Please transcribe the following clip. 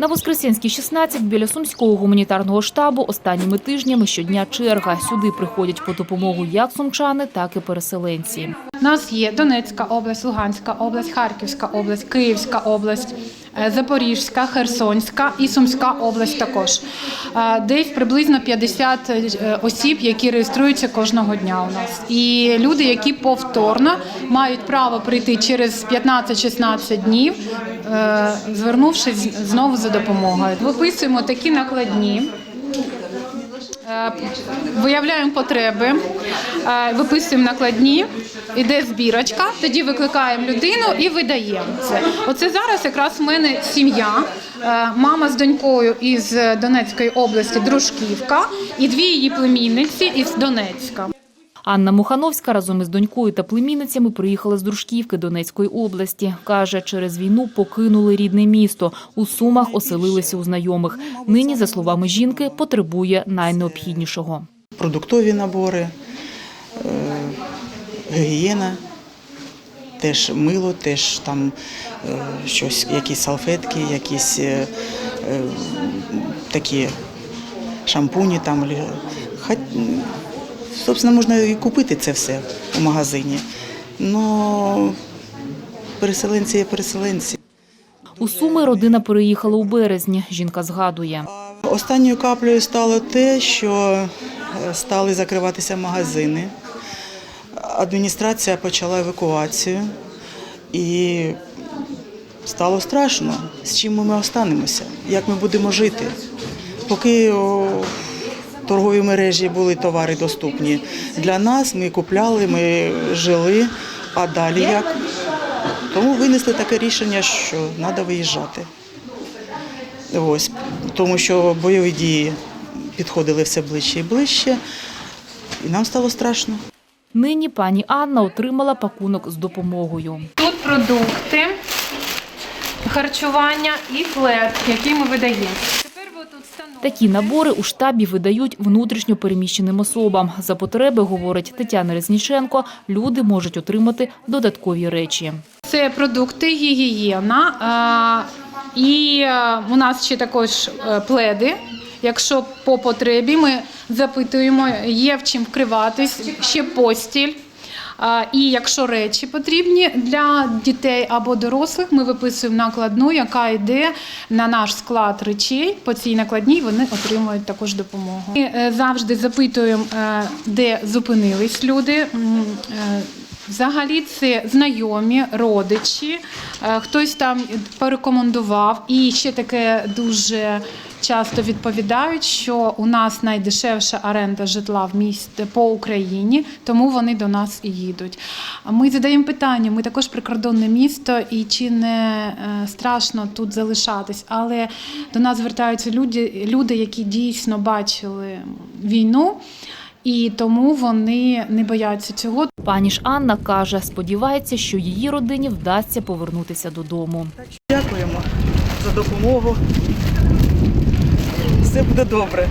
На Воскресенській 16 біля сумського гуманітарного штабу останніми тижнями щодня черга. Сюди приходять по допомогу як сумчани, так і переселенці. У нас є Донецька область, Луганська область, Харківська область, Київська область, Запорізька, Херсонська і Сумська область також. Е, Десь приблизно 50 е, осіб, які реєструються кожного дня у нас. І люди, які повторно мають право прийти через 15-16 днів, е, звернувшись знову за допомогою. Виписуємо такі накладні. Е, Виявляємо потреби, е, виписуємо накладні, іде збірочка, тоді викликаємо людину і видаємо це. Оце зараз якраз в мене сім'я, е, мама з донькою із Донецької області, Дружківка, і дві її племінниці із Донецька. Анна Мухановська разом із донькою та племінницями приїхала з Дружківки Донецької області. Каже, через війну покинули рідне місто. У Сумах оселилися у знайомих. Нині, за словами жінки, потребує найнеобхіднішого. продуктові набори, е, гігієна, теж мило, теж там е, щось, якісь салфетки, якісь е, такі шампуні. Там, собственно, можна і купити це все у магазині. Но переселенці є переселенці. У Суми родина переїхала у березні. Жінка згадує. Останньою каплею стало те, що е, стали закриватися магазини. Адміністрація почала евакуацію і стало страшно, з чим ми останемося, як ми будемо жити. Поки торговій мережі були товари доступні для нас, ми купляли, ми жили, а далі як? Тому винесли таке рішення, що треба виїжджати. Ось, тому що бойові дії підходили все ближче і ближче, і нам стало страшно. Нині пані Анна отримала пакунок з допомогою. Тут продукти, харчування і плед, який ми видаємо. Такі набори у штабі видають внутрішньо переміщеним особам. За потреби, говорить Тетяна Резніченко, люди можуть отримати додаткові речі. Це продукти гігієна. І е, у нас ще також е, пледи. Якщо по потребі ми запитуємо, є в чим вкриватись, ще постіль. І якщо речі потрібні для дітей або дорослих, ми виписуємо накладну, яка йде на наш склад речей. По цій накладній вони отримують також допомогу. Ми е, завжди запитуємо, е, де зупинились люди. Взагалі це знайомі, родичі, е, хтось там порекомендував. І ще таке дуже часто відповідають, що у нас найдешевша оренда житла в місті по Україні, тому вони до нас і їдуть. Ми задаємо питання. Ми також прикордонне місто, і чи не е, страшно тут залишатись, але до нас звертаються люди, люди, які дійсно бачили війну. І тому вони не бояться цього. Пані ж Анна каже, сподівається, що її родині вдасться повернутися додому. Дякуємо за допомогу. Все буде добре.